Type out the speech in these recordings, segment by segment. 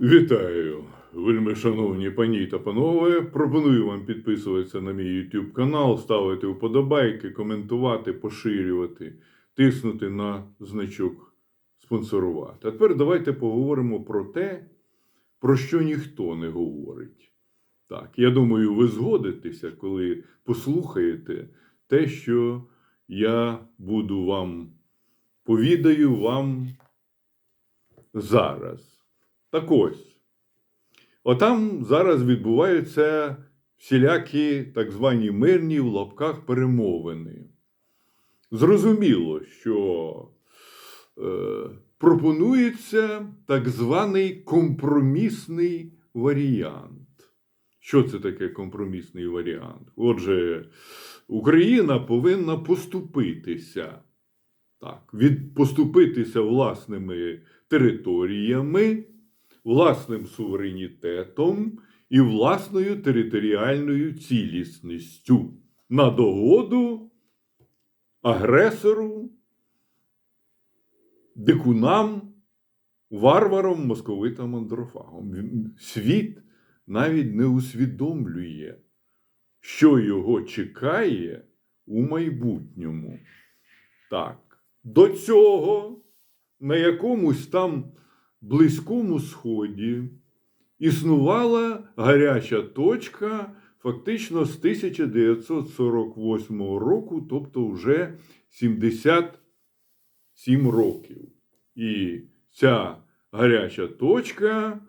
Вітаю, вельми шановні пані та панове. Пропоную вам підписуватися на мій YouTube канал, ставити вподобайки, коментувати, поширювати, тиснути на значок спонсорувати. А тепер давайте поговоримо про те, про що ніхто не говорить. Так, я думаю, ви згодитеся, коли послухаєте те, що я буду вам повідаю вам зараз. Так ось. Отам зараз відбуваються всілякі так звані мирні в лапках перемовини. Зрозуміло, що е, пропонується так званий компромісний варіант. Що це таке компромісний варіант? Отже, Україна повинна поступитися. Так, від, поступитися власними територіями, власним суверенітетом і власною територіальною цілісністю на догоду агресору, дикунам, варварам, московитам, андрофагам. Світ навіть не усвідомлює, що його чекає у майбутньому. Так, до цього на якомусь там близькому сході існувала гаряча точка фактично з 1948 року, тобто вже 77 років. І ця гаряча точка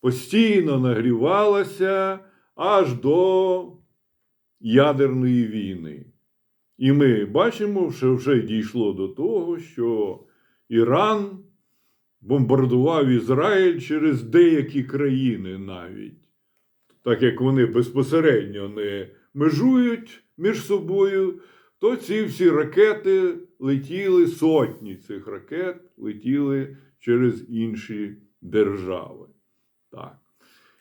постійно нагрівалася аж до ядерної війни. І ми бачимо, що вже дійшло до того, що Іран бомбардував Ізраїль через деякі країни навіть, так як вони безпосередньо не межують між собою, то ці всі ракети летіли, сотні цих ракет летіли через інші держави. Так.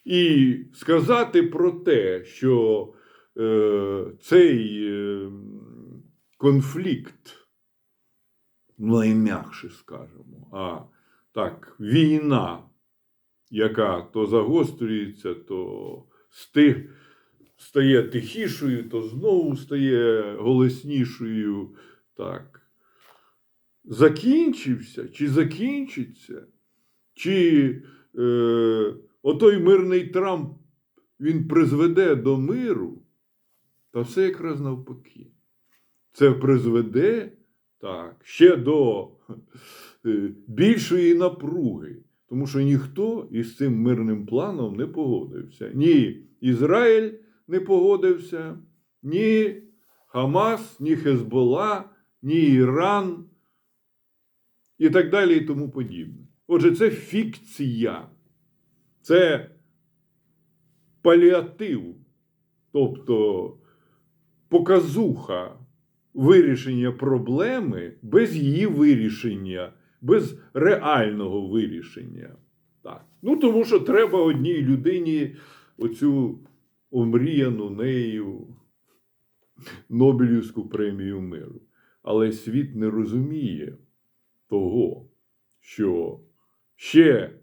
І сказати про те, що е, цей е, конфлікт найм'якше скажемо, а так, війна, яка то загострюється, то стих, стає тихішою, то знову стає голоснішою. Так. Закінчився чи закінчиться, чи е, отой мирний Трамп він призведе до миру, та все якраз навпаки. Це призведе так, ще до е, більшої напруги, тому що ніхто із цим мирним планом не погодився. Ні Ізраїль не погодився, ні Хамас, ні Хезбола, ні Іран і так далі і тому подібне. Отже, це фікція, це паліатив, тобто показуха вирішення проблеми без її вирішення, без реального вирішення. Так. Ну, тому що треба одній людині оцю омріяну нею Нобелівську премію миру. Але світ не розуміє того, що ще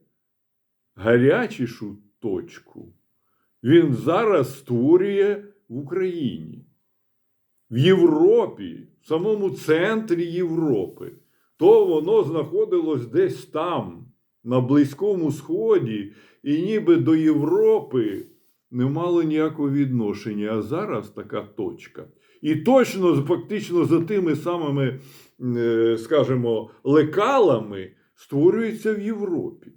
гарячішу точку він зараз створює в Україні в Європі, в самому центрі Європи, то воно знаходилось десь там, на Близькому Сході, і ніби до Європи не мало ніякого відношення. А зараз така точка. І точно фактично за тими самими, е, скажімо, лекалами створюється в Європі.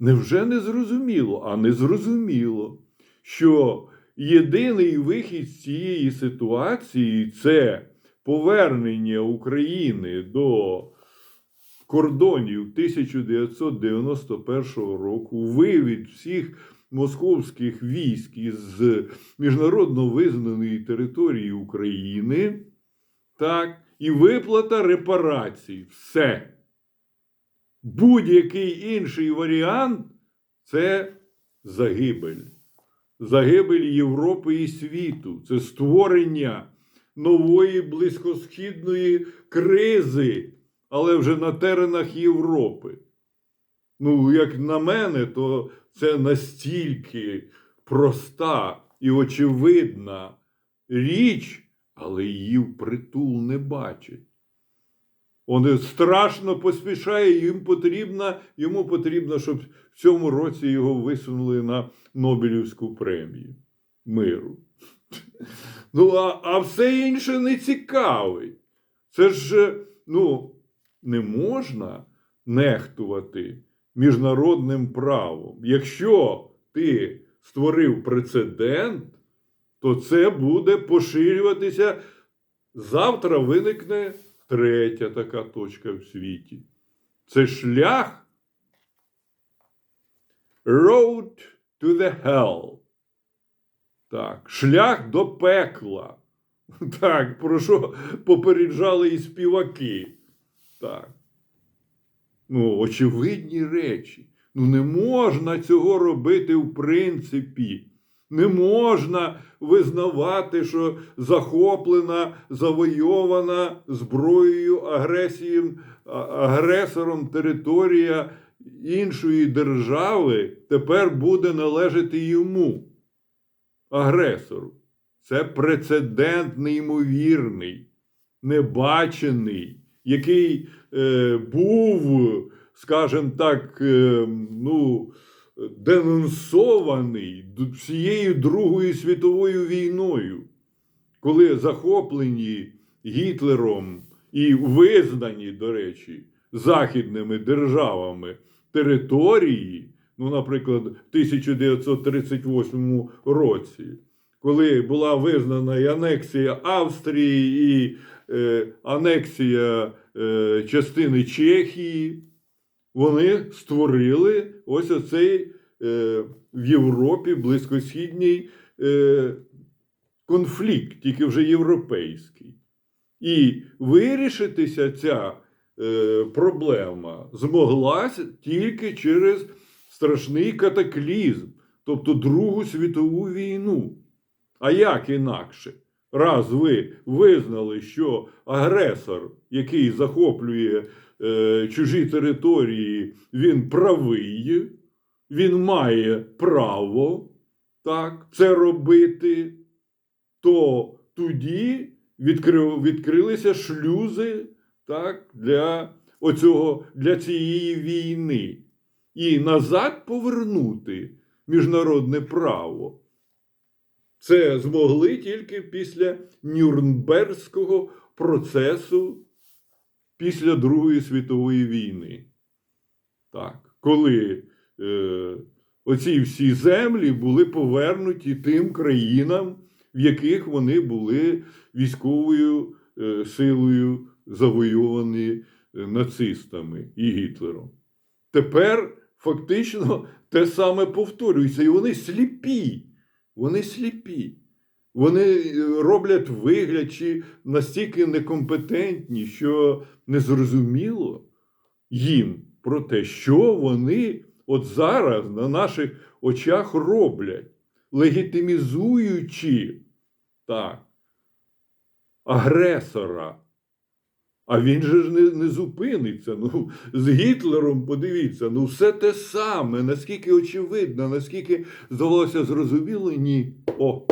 Невже не зрозуміло? А не зрозуміло, що єдиний вихід з цієї ситуації це повернення України до кордонів 1991 року, вивід всіх московських військ із міжнародно визнаної території України, так, і виплата репарацій. Все. Будь-який інший варіант це загибель загибель Європи і світу, це створення нової близькосхідної кризи, але вже на теренах Європи. Ну, як на мене, то це настільки проста і очевидна річ, але її впритул не бачить. Він страшно поспішає, їм потрібно, йому потрібно, щоб в цьому році його висунули на Нобелівську премію миру. Ну, а, а все інше не цікавить. Це ж ну, не можна нехтувати міжнародним правом. Якщо ти створив прецедент, то це буде поширюватися. Завтра виникне третя така точка в світі. Це шлях road to the hell. Так, шлях до пекла. Так, про що попереджали і співаки. Так. Ну, очевидні речі. Ну, не можна цього робити в принципі. Не можна визнавати, що захоплена, завойована зброєю агресією, агресором територія іншої держави тепер буде належати йому, агресору. Це прецедент неймовірний, небачений, який е, був, скажімо так, е, ну, денонсований всією Другою світовою війною, коли захоплені Гітлером і визнані, до речі, західними державами території, ну, наприклад, в 1938 році, коли була визнана і анексія Австрії, і е, анексія е, частини Чехії, вони створили ось оцей е, в Європі близькосхідній е, конфлікт, тільки вже європейський. І вирішитися ця е, проблема змогла тільки через страшний катаклізм, тобто Другу світову війну. А як інакше? Раз ви визнали, що агресор, який захоплює е, чужі території, він правий, він має право так, це робити, то тоді відкрив, відкрилися шлюзи так, для, оцього, для цієї війни. І назад повернути міжнародне право. Це змогли тільки після Нюрнберзького процесу після Другої світової війни. Так, коли е, оці всі землі були повернуті тим країнам, в яких вони були військовою е, силою завойовані е, нацистами і Гітлером. Тепер фактично те саме повторюється, і вони сліпі. Вони сліпі. Вони е, роблять вигляд чи настільки некомпетентні, що незрозуміло їм про те, що вони от зараз на наших очах роблять, легітимізуючи так, агресора. А він же ж не, не зупиниться. Ну, з Гітлером, подивіться, ну все те саме, наскільки очевидно, наскільки здавалося зрозуміло, ні. О.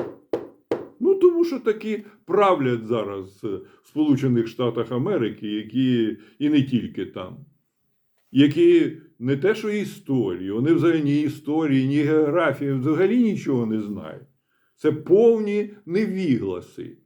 Ну, тому що такі правлять зараз в Сполучених Штатах Америки, які і не тільки там, які не те, що історії, вони взагалі ні історії, ні географії, взагалі нічого не знають. Це повні невігласи.